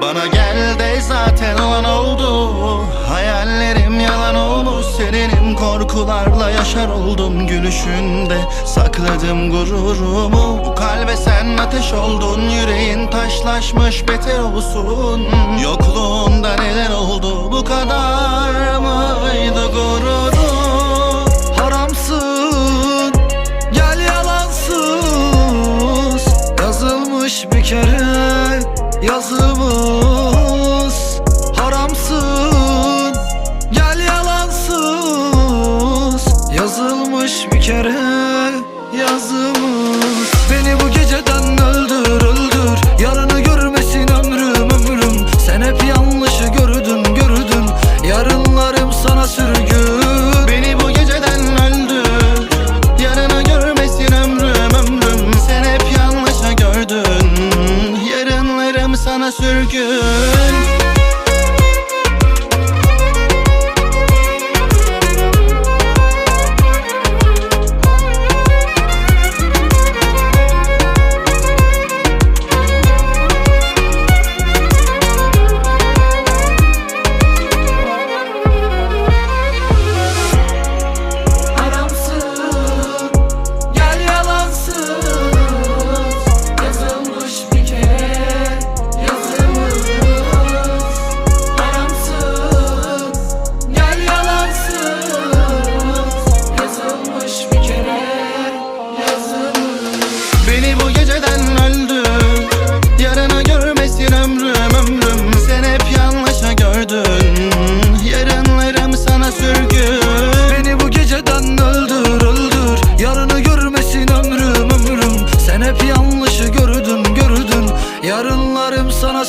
Bana gel de zaten olan oldu. Hayallerim yalan olmuş Serinim korkularla yaşar oldum Gülüşünde. Sakladım gururumu Bu kalbe sen ateş oldun. Yüreğin taşlaşmış beter olsun. Yokluğunda neler oldu Bu kadar mıydı gururu Haramsın Gel yalansız. Yazılmış bir kere yazımız Haramsın Gel yalansız. Yazılmış bir kere yazımız sana